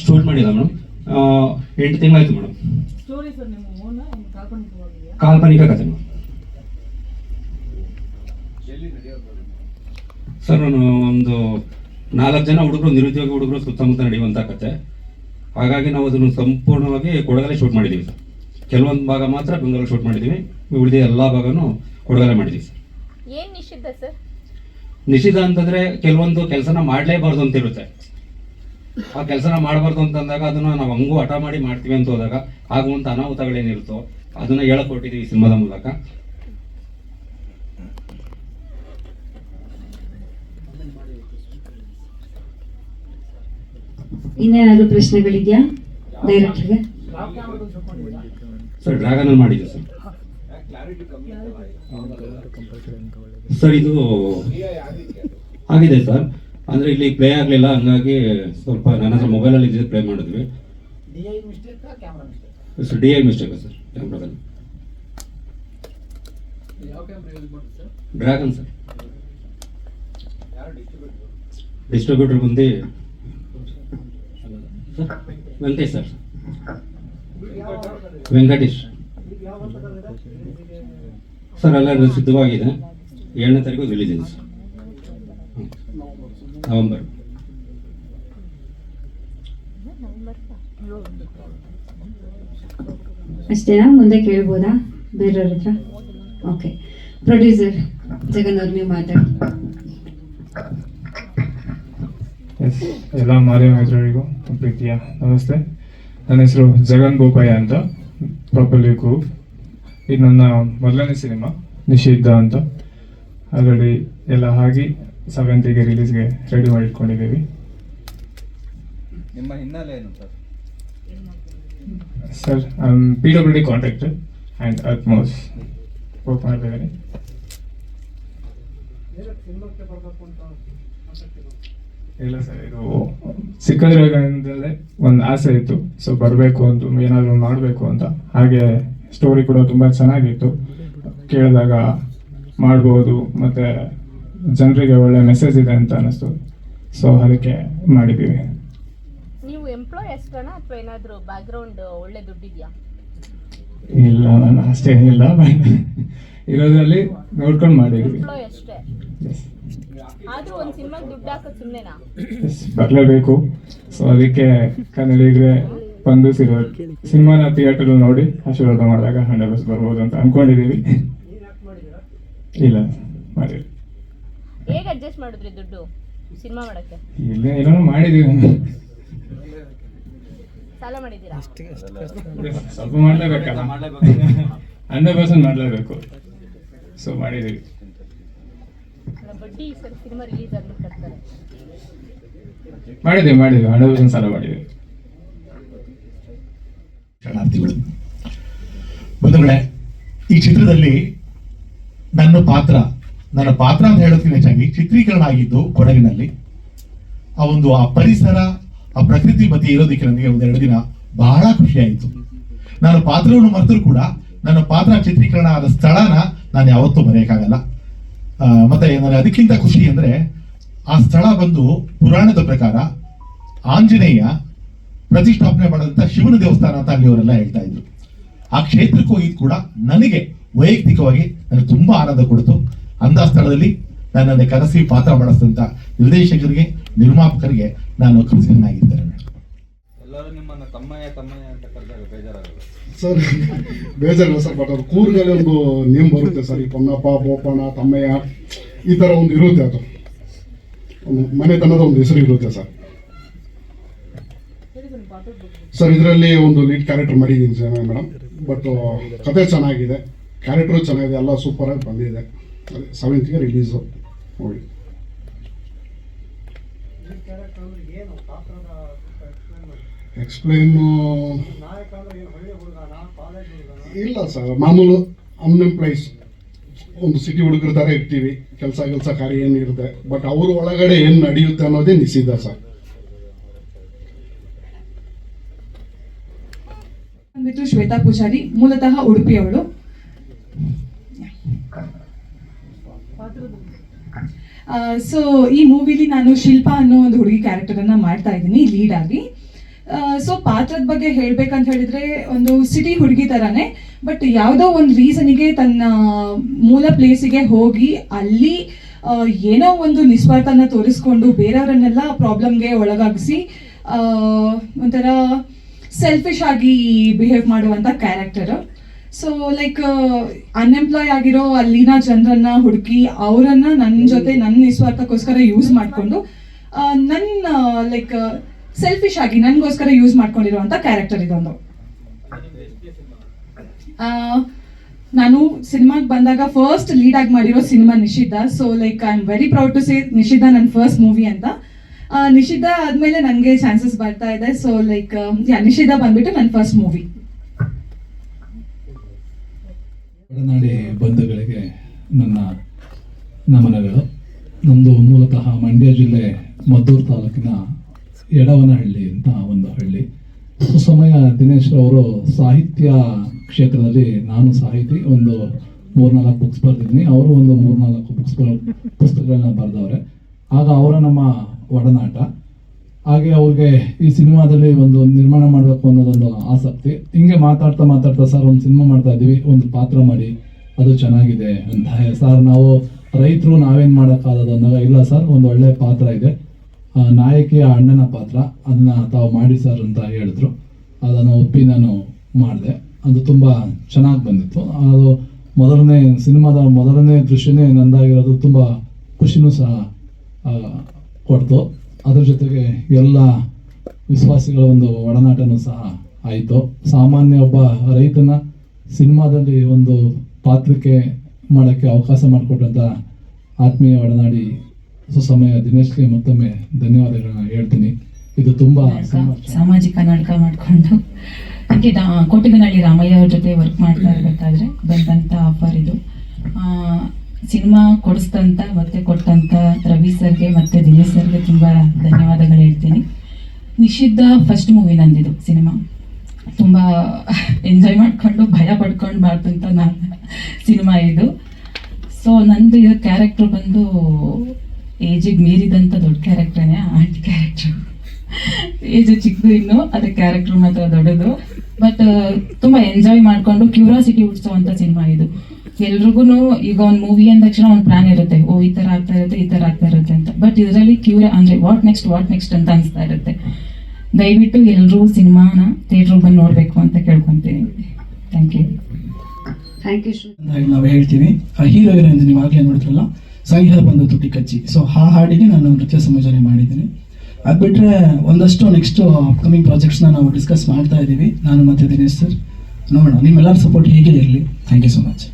Store ಮಾಡಿಲ್ಲ madam. ಎಂಟು ತಿಂಗಳಾಯ್ತು ಮೇಡಮ್. ಸ್ಟೋರಿ ಸರ್ ನಿಮ್ಮ ಓನ ಕಾಲ್ಪನಿಕವಾಗಿದೆಯಾ ಕಾಲ್ಪನಿಕ ಕಥೆ ಮೇಡಮ್. ಸರ್ ನಾನು ಒಂದು ನಾಲ್ಕು ಜನ ಹುಡುಗರು ನಿರುದ್ಯೋಗಿ ಹುಡುಗರು ಸುತ್ತಮುತ್ತ ನಡೆಯುವಂಥ ಕತೆ. ಹಾಗಾಗಿ ನಾವು ಅದನ್ನು ಸಂಪೂರ್ಣವಾಗಿ ಕೊಡಗಲ್ಲೇ ಶೂಟ್ ಮಾಡಿದ್ದೀವಿ ಸರ್. ಕೆಲವೊಂದು ಭಾಗ ಮಾತ್ರ ಬೆಂಗಳೂರು ಶೂಟ್ ಮಾಡಿದ್ದೀವಿ. ಉಳಿದ ಎಲ್ಲ ಭಾಗನೂ ಕೊಡಗಲ್ಲೇ ಮಾಡಿದ್ದೀವಿ ಸರ್. ಏನ್ ನಿಷಿದ್ಧ ಸರ್? ನಿಷಿದ್ಧ ಅಂತಂದ್ರೆ ಕೆಲವೊಂದು ಕೆಲಸನ ಮಾಡಲೇಬಾರ್ದು ಅಂತ ಇರುತ್ತೆ. ಆ ಕೆಲಸನ ಮಾಡಬಾರ್ದು ಅಂತಂದಾಗ ಅದನ್ನ ನಾವು ಹಂಗೂ ಹಠ ಮಾಡಿ ಮಾಡ್ತೀವಿ ಅಂತ ಹೋದಾಗ ಆಗುವಂತ ಅನಾಹುತಗಳೇನಿರುತ್ತೋ ಅದನ್ನ ಹೇಳಕ್ ಈ ಸಿನಿಮಾದ ಮೂಲಕ. ಇನ್ನೇನಾದ್ರು ಪ್ರಶ್ನೆಗಳಿದ್ಯಾ? ಡೈರೆಕ್ಟರ್ಗೆ? ಸರ್ ಡ್ರ್ಯಾಗನ್ ಅಲ್ಲಿ ಮಾಡಿದ್ದೆ ಸರ್. ಸರ್ ಇದು ಆಗಿದೆ ಸರ್. ಅಂದ್ರೆ ಇಲ್ಲಿ ಪ್ಲೇ ಆಗ್ಲಿಲ್ಲ ಹಂಗಾಗಿ ಸ್ವಲ್ಪ ನನ್ನ ಹತ್ರ ಮೊಬೈಲ್ ಅಲ್ಲಿ ಇದ್ದಿದ್ದು ಪ್ಲೇ ಮಾಡಿದ್ವಿ. Sir D I mistake sir ಕ್ಯಾಮ್ರಾದಲ್ಲಿ dragon sir distributor ಬಂದು sir Venkatesh. Sir Venkatesh sir ಎಲ್ಲ ಸಿದ್ಧವಾಗಿದೆ. ಏಳನೇ ತಾರೀಕು ರಿಲೀಸ್ ಇದೆ ಸರ್. ನವೆಂಬರ್ ಅಷ್ಟೇನಾ? ಮುಂದೆ ಕೇಳ್ಬೋದಾ? ಬೇರೆಯವ್ರ ಹತ್ರ? ಓಕೆ. ಪ್ರೊಡ್ಯೂಸರ್ ಜಗನ್ ಅವ್ರು ನೀವು ಮಾತಾಡಿ. ಎಸ್ ಎಲ್ಲ ಮಾಧ್ಯಮ ಮಿತ್ರರಿಗೂ ಪ್ರೀತಿಯ ನಮಸ್ತೆ. ನನ್ನ ಹೆಸರು ಜಗನ್ ಗೋಪಯ್ಯ ಅಂತ ಪ್ರಾಪರ್ಲಿ ಗೂ ಇದು ನನ್ನ ಮೊದಲನೇ ಸಿನಿಮಾ ನಿಷಿದ್ಧ ಅಂತ. ಆಲ್ರೆಡಿ ಎಲ್ಲ ಆಗಿ ಸೆವೆಂತಿಗೆ ರಿಲೀಸ್ಗೆ ರೆಡಿ ಮಾಡಿ ಇಟ್ಕೊಂಡಿದ್ದೀವಿ ನಿಮ್ಮ ಹಿನ್ನೆಲೆ ಏನು sir? Sir P W D contractor and ಅತ್ಮೋಸ್ work ಮಾಡ್ತಿದ್ದೀನಿ ಇಲ್ಲ ಸರ್ ಇದು ಸಿಕ್ಕದ್ರಾಗಂದಲೇ ಒಂದು ಆಸೆ ಇತ್ತು. ಸೊ ಬರಬೇಕು ಅಂತ ಏನಾದರೂ ಮಾಡಬೇಕು ಅಂತ. ಹಾಗೆ ಸ್ಟೋರಿ ಕೂಡ ತುಂಬ ಚೆನ್ನಾಗಿತ್ತು. ಕೇಳಿದಾಗ ಮಾಡ್ಬೋದು ಮತ್ತು ಜನರಿಗೆ ಒಳ್ಳೆ ಮೆಸೇಜ್ ಇದೆ ಅಂತ ಅನಿಸ್ತು ಸೊ ಅದಕ್ಕೆ ಮಾಡಿದ್ದೀವಿ. ನೀವು ಎಂಪ್ಲಾಯ್ ಅಷ್ಟೇನ ಅಥವಾ ಏನಾದರೂ ಬ್ಯಾಕ್ಗ್ರೌಂಡ್ ಒಳ್ಳೆ ದುಡ್ಡಿದ್ಯಾ? ಇಲ್ಲ ನಾನು ಅಷ್ಟೇನಿಲ್ಲ ಇರೋದ್ರಲ್ಲಿ ನೋಡ್ಕೊಂಡು ಮಾಡಿದ್ವಿ ಎಂಪ್ಲಾಯ್ ಅಷ್ಟೇ? ಆದ್ರೂ ಒಂದು ಸಿನಿಮಾಗೆ ದುಡ್ಡು ಹಾಕೋದು ಸುಮ್ಮನೆನಾ ಬರಲೇಬೇಕು. ಸೊ ಅದಕ್ಕೆ ಕನ್ನಡಿಗರೆ ಬಂದು ಸಿಗೋ ಸಿನಿಮಾನ ಥಿಯೇಟರ್ ನೋಡಿ ಆಶೀರ್ವಾದ ಮಾಡಿದಾಗ ಹಂಡ್ರೆಡ್ ಬರ್ಬೋದು ಅಂತ ಅನ್ಕೊಂಡಿದೀವಿ ಇಲ್ಲ ಮಾಡಿರಿ ಹೇಗೆ ಅಡ್ಜಸ್ಟ್ ಮಾಡಿದ್ರಿ ದುಡ್ಡು ಸಿನಿಮಾ ಮಾಡಕ್ಕೆ? ಇಲ್ಲ ಏನೋ ಮಾಡಿದೀವಿ ಸಾಲ ಮಾಡಿದ್ದೀರಾ? ಸ್ವಲ್ಪ ಮಾಡ್ಲೇಬೇಕಲ್ಲ? ಹಂಡ್ರೆಡ್ ಪರ್ಸೆಂಟ್ ಮಾಡಲೇಬೇಕು. ಸೊ ಮಾಡಿದೀವಿ ಅಲ್ಲ, ಬಡ್ಡಿ ಸರ್ ಸಿನಿಮಾ ರಿಲೀಸ್ ಆಗಲಿ ಕಟ್ತಾರೆ. ಮಾಡಿದೀವಿ ಮಾಡಿದೀವಿ ಹಂಡ್ರೆಡ್ ಪರ್ಸೆಂಟ್ ಸಾಲ ಮಾಡಿದೀವಿ ಶರಣಾರ್ಥಿಗಳು ಬಂಧುಗಳೇ ಈ ಚಿತ್ರದಲ್ಲಿ ನನ್ನ ಪಾತ್ರ ನನ್ನ ಪಾತ್ರ ಅಂತ ಹೇಳೋದಕ್ಕಿಂತ ಹೆಚ್ಚಾಗಿ ಚಿತ್ರೀಕರಣ ಆಗಿದ್ದು ಕೊಡಗಿನಲ್ಲಿ. ಆ ಒಂದು, ಆ ಪರಿಸರ, ಆ ಪ್ರಕೃತಿ ಬತಿ ಇರೋದಕ್ಕೆ ನನಗೆ ಒಂದೆರಡು ದಿನ ಬಹಳ ಖುಷಿ ಆಯಿತು. ನಾನು ಪಾತ್ರವನ್ನು ಮರೆತರೂ ಕೂಡ ನನ್ನ ಪಾತ್ರ ಚಿತ್ರೀಕರಣ ಆದ ಸ್ಥಳನ ನಾನು ಯಾವತ್ತೂ ಮರೆಯೋಕ್ಕಾಗಲ್ಲ. ಮತ್ತೆ ನನಗೆ ಅದಕ್ಕಿಂತ ಖುಷಿ ಅಂದ್ರೆ ಆ ಸ್ಥಳ ಬಂದು ಪುರಾಣದ ಪ್ರಕಾರ ಆಂಜನೇಯ ಪ್ರತಿಷ್ಠಾಪನೆ ಮಾಡಿದಂಥ ಶಿವನ ದೇವಸ್ಥಾನ ಅಂತ ಅಲ್ಲಿ ಅವರೆಲ್ಲ ಹೇಳ್ತಾ ಇದ್ರು. ಆ ಕ್ಷೇತ್ರಕ್ಕೆ ಹೋಗಿದ್ದು ಕೂಡ ನನಗೆ ವೈಯಕ್ತಿಕವಾಗಿ ನನಗೆ ತುಂಬಾ ಆನಂದ ಕೊಡ್ತು. ಅಂತ ಸ್ಥಳದಲ್ಲಿ ನನ್ನನ್ನು ಕರೆಸಿ ಪಾತ್ರ ಮಾಡಿಸಿದಂತ ನಿರ್ದೇಶಕರಿಗೆ ನಿರ್ಮಾಪಕರಿಗೆ ನಾನು ಕೃತಜ್ಞನಾಗಿದ್ದೇನೆ. ಎಲ್ಲರೂ ನಿಮ್ಮನ್ನ ತಮ್ಮಯ್ಯ ತಮ್ಮಯ್ಯ ಅಂತ ಕರೆದಾಗ ಬೇಜಾರಾಗಲ್ಲ ಸರ್ ಬೇಜಾರಿಲ್ಲ ಸರ್ ಬಟ್ ಅದು ಕೂರ್ಗಲ್ಲಿ ಒಂದು ನೇಮ್ ಬರುತ್ತೆ ಸರ್ ಈ ಪೊನ್ನಪ್ಪ ಬೋಪಣ್ಣ ತಮ್ಮಯ್ಯ ಈ ಥರ ಒಂದು ಇರುತ್ತೆ ಅದು. ಒಂದು ಮನೆತನದ ಒಂದು ಹೆಸರು ಇರುತ್ತೆ ಸರ್. ಸರ್ ಇದರಲ್ಲಿ ಒಂದು ಲೀಡ್ ಕ್ಯಾರೆಕ್ಟರ್ ಮಾಡಿದ್ದೀನಿ ಸರ್ ಮೇಡಮ್ ಬಟ್ ಕತೆ ಚೆನ್ನಾಗಿದೆ ಕ್ಯಾರೆಕ್ಟರ್ ಚೆನ್ನಾಗಿದೆ ಎಲ್ಲ ಸೂಪರಾಗಿ ಬಂದಿದೆ. ಸೆವೆಂತ್ಗೆ ರಿಲೀಸು ಮೂವಿ. ಎಕ್ಸ್ಪ್ಲೇನು ಇಲ್ಲ ಸರ್ ಮಾಮೂಲು ಅನ್ಎಂಪ್ಲಾಯ್ಸ್ ಒಂದು ಸಿಟಿ ಹುಡುಗರ ಥರ ಇರ್ತೀವಿ. ಕೆಲಸ ಕೆಲಸ ಕಾರ್ಯ ಏನಿರುತ್ತೆ. ಬಟ್ ಅವ್ರ ಒಳಗಡೆ ಏನು ನಡೆಯುತ್ತೆ ಅನ್ನೋದೇ ನಿಷಿದ್ಧ ಸರ್ ಬಂದ್ಬಿಟ್ಟು ಶ್ವೇತಾ ಪೂಜಾರಿ, ಮೂಲತಃ ಉಡುಪಿಯವಳು. ಸೊ ಈ ಮೂವಿಲಿ ನಾನು ಶಿಲ್ಪಾ ಅನ್ನೋ ಒಂದು ಹುಡುಗಿ ಕ್ಯಾರೆಕ್ಟರನ್ನು ಮಾಡ್ತಾ ಇದ್ದೀನಿ ಲೀಡ್ ಆಗಿ. ಸೊ ಪಾತ್ರದ ಬಗ್ಗೆ ಹೇಳ್ಬೇಕಂತ ಹೇಳಿದ್ರೆ ಒಂದು ಸಿಟಿ ಹುಡುಗಿ ತರಾನೇ ಬಟ್ ಯಾವುದೋ ಒಂದು ರೀಸನಿಗೆ ತನ್ನ ಮೂಲ ಪ್ಲೇಸಿಗೆ ಹೋಗಿ ಅಲ್ಲಿ ಏನೋ ಒಂದು ನಿಸ್ವಾರ್ಥನ ತೋರಿಸ್ಕೊಂಡು ಬೇರೆಯವರನ್ನೆಲ್ಲ ಪ್ರಾಬ್ಲಮ್ಗೆ ಒಳಗಾಗಿಸಿ ಒಂಥರ ಸೆಲ್ಫಿಶ್ ಆಗಿ ಬಿಹೇವ್ ಮಾಡುವಂಥ ಕ್ಯಾರೆಕ್ಟರ್ ಸೊ ಲೈಕ್ ಅನ್ಎಂಪ್ಲಾಯ್ ಆಗಿರೋ ಅಲ್ಲಿನ ಜನರನ್ನ ಹುಡುಕಿ ಅವರನ್ನ ನನ್ನ ಜೊತೆ ನನ್ನ ನಿಸ್ವಾರ್ಥಕ್ಕೋಸ್ಕರ ಯೂಸ್ ಮಾಡಿಕೊಂಡು ನನ್ನ ಲೈಕ್ ಸೆಲ್ಫಿಶ್ ಆಗಿ ನನಗೋಸ್ಕರ ಯೂಸ್ ಮಾಡ್ಕೊಂಡಿರುವಂಥ ಕ್ಯಾರೆಕ್ಟರ್ ಇದೊಂದು. ನಾನು ಸಿನಿಮಾಗೆ ಬಂದಾಗ ಫಸ್ಟ್ ಲೀಡ್ ಆಗಿ ಮಾಡಿರೋ cinema Nishiddha. So like I am very proud to say Nishiddha ನನ್ನ ಫಸ್ಟ್ ಮೂವಿ ಅಂತ. ನಿಷಿದ್ಧ ಆದ್ಮೇಲೆ ನನಗೆ ಚಾನ್ಸಸ್ ಬರ್ತಾ ಇದೆ. ಸೊ ಲೈಕ್ ನಿಷಿದ್ಧ ಬಂದ್ಬಿಟ್ಟು ನನ್ನ ಫಸ್ಟ್ ಮೂವಿ ಒಡನಾಡಿ ಬಂಧುಗಳಿಗೆ ನನ್ನ ನಮನಗಳು. ನಮ್ಮದು ಮೂಲತಃ ಮಂಡ್ಯ ಜಿಲ್ಲೆ ಮದ್ದೂರು ತಾಲೂಕಿನ ಎಡವನಹಳ್ಳಿ ಅಂತ ಒಂದು ಹಳ್ಳಿ. ಸುಸಮಯ ದಿನೇಶ್ ಅವರು ಸಾಹಿತ್ಯ ಕ್ಷೇತ್ರದಲ್ಲಿ ನಾನು ಸಾಹಿತಿ, ಒಂದು ಮೂರ್ನಾಲ್ಕು ಬುಕ್ಸ್ ಬರೆದಿದ್ದೀನಿ. ಅವರು ಒಂದು ಮೂರ್ನಾಲ್ಕು ಬುಕ್ಸ್ ಪುಸ್ತಕಗಳನ್ನ ಬರೆದವ್ರೆ. ಆಗ ಅವರ ನಮ್ಮ ಒಡನಾಟ. ಹಾಗೆ ಅವ್ರಿಗೆ ಈ ಸಿನಿಮಾದಲ್ಲಿ ಒಂದು ನಿರ್ಮಾಣ ಮಾಡಬೇಕು ಅನ್ನೋದೊಂದು ಆಸಕ್ತಿ. ಹಿಂಗೆ ಮಾತಾಡ್ತಾ ಮಾತಾಡ್ತಾ ಸರ್ ಒಂದು ಸಿನಿಮಾ ಮಾಡ್ತಾ ಇದ್ದೀವಿ, ಒಂದು ಪಾತ್ರ ಮಾಡಿ, ಅದು ಚೆನ್ನಾಗಿದೆ ಅಂತ ಸರ್, ನಾವು ರೈತರು ನಾವೇನು ಮಾಡೋಕ್ಕಾಗದು ಅಂದಾಗ ಇಲ್ಲ ಸರ್, ಒಂದು ಒಳ್ಳೆ ಪಾತ್ರ ಇದೆ. ನಾಯಕಿಯ ಅಣ್ಣನ ಪಾತ್ರ, ಅದನ್ನ ತಾವು ಮಾಡಿ ಸರ್ ಅಂತ ಹೇಳಿದ್ರು. ಅದನ್ನು ಒಪ್ಪಿ ನಾನು ಮಾಡಿದೆ. ಅದು ತುಂಬ ಚೆನ್ನಾಗಿ ಬಂದಿತ್ತು. ಅದು ಮೊದಲನೇ ಸಿನಿಮಾದ ಮೊದಲನೇ ದೃಶ್ಯನೇ ನಂದಾಗಿರೋದು ತುಂಬ ಖುಷಿನೂ ಸಹ ಕೊಡ್ತು. ಅದ್ರ ಜೊತೆಗೆ ಎಲ್ಲ ವಿಶ್ವಾಸಿಗಳ ಒಂದು ಒಡನಾಟನೂ ಸಹ ಆಯಿತು. ಸಾಮಾನ್ಯ ಒಬ್ಬ ರೈತನ ಸಿನಿಮಾದಲ್ಲಿ ಒಂದು ಪಾತ್ರಕ್ಕೆ ಮಾಡೋಕ್ಕೆ ಅವಕಾಶ ಮಾಡಿಕೊಟ್ಟಂಥ ಆತ್ಮೀಯ ಒಡನಾಡಿ ಸುಸಮಯ ದಿನೇಶ್ಗೆ ಮತ್ತೊಮ್ಮೆ ಧನ್ಯವಾದಗಳನ್ನ ಹೇಳ್ತೀನಿ. ಇದು ತುಂಬ ಸಾಮಾಜಿಕ ನಾಟಕ ಮಾಡಿಕೊಂಡು. ಹಾಗೆ ಕೋಟಿಗನಹಳ್ಳಿ ರಾಮಯ್ಯ ಅವ್ರ ಜೊತೆ ವರ್ಕ್ ಮಾಡ್ತಾ ಇರಬೇಕಾದ್ರೆ ಬಂದಂಥ ಆಫರ್ ಇದು. ಸಿನಿಮಾ ಕೊಡಿಸ್ತಂತ ಮತ್ತೆ ಕೊಟ್ಟಂತ ರವಿ ಸರ್ಗೆ ಮತ್ತೆ ದಿನೇಶ್ ಸರ್ಗೆ ತುಂಬ ಧನ್ಯವಾದಗಳು ಹೇಳ್ತೀನಿ ನಿಷಿದ್ಧ ಫಸ್ಟ್ ಮೂವಿ ನಂದಿದು ಸಿನಿಮಾ ತುಂಬ ಎಂಜಾಯ್ ಮಾಡ್ಕೊಂಡು, ಭಯ ಪಡ್ಕೊಂಡು ಬಾರ್ದಂತ ನಾನು ಸಿನಿಮಾ ಇದು. ಸೊ ನಂದು ಇದು ಕ್ಯಾರೆಕ್ಟರ್ ಬಂದು ಏಜಿಗೆ ಮೀರಿದಂಥ ದೊಡ್ಡ ಕ್ಯಾರೆಕ್ಟ್ರೇ ಆಂಟಿ ಕ್ಯಾರೆಕ್ಟ್ರು ಏಜ್ ಚಿಕ್ಕದು ಇನ್ನು ಅದೇ ಕ್ಯಾರೆಕ್ಟರ್ ಮಾತ್ರ ದೊಡ್ಡದು. ಬಟ್ ತುಂಬ ಎಂಜಾಯ್ ಮಾಡಿಕೊಂಡು ಕ್ಯೂರಿಯಾಸಿಟಿ ಅಂತ ಸಿನಿಮಾ ಇದು. ಎಲ್ರಿಗೂ ಈಗ ಒಂದು ಮೂವಿ ಅಂದ ತಕ್ಷಣ ಒಂದು ಪ್ಲಾನ್ ಇರುತ್ತೆ. ಓ, ಈ ಥರ ಆಗ್ತಾ ಇರುತ್ತೆ, ಈ ಥರ ಆಗ್ತಾ ಇರುತ್ತೆ ಅಂತ. ಬಟ್ ಇದರಲ್ಲಿ ಕ್ಯೂರ ಅಂದರೆ ವಾಟ್ ನೆಕ್ಸ್ಟ್ ವಾಟ್ ನೆಕ್ಸ್ಟ್ ಅಂತ ಅನಿಸ್ತಾ ಇರುತ್ತೆ. ದಯವಿಟ್ಟು ಎಲ್ಲರೂ ಸಿನಿಮಾನ ಥಿಯೇಟರ್ ಬಂದು ನೋಡಬೇಕು ಅಂತ ಕೇಳ್ಕೊತೀನಿ thank you thank you Shri ನಾವು ಹೇಳ್ತೀವಿ. ಆ ಹೀರೋಯಿನ್ ನೀವು ಆಗಲೇ ನೋಡಿದ್ರಲ್ಲ ಸಂಗೀತ ಬಂದು ತುಟಿ ಕಚ್ಚಿ. ಸೊ ಆ ಹಾಡಿಗೆ ನಾನು ನೃತ್ಯ ಸಂಯೋಜನೆ ಮಾಡಿದ್ದೀನಿ. ಅದು ಬಿಟ್ಟರೆ ಒಂದಷ್ಟು ನೆಕ್ಸ್ಟ್ ಅಪ್ಕಮಿಂಗ್ ಪ್ರಾಜೆಕ್ಟ್ಸ್ನ ನಾವು ಡಿಸ್ಕಸ್ ಮಾಡ್ತಾ ಇದ್ದೀವಿ ನಾನು ಮತ್ತೆ ದಿನೇಶ್ ಸರ್. ನೋಡೋಣ. ನಿಮ್ಮೆಲ್ಲರ ಸಪೋರ್ಟ್ ಹೀಗೆ ಇರಲಿ. Thank you so much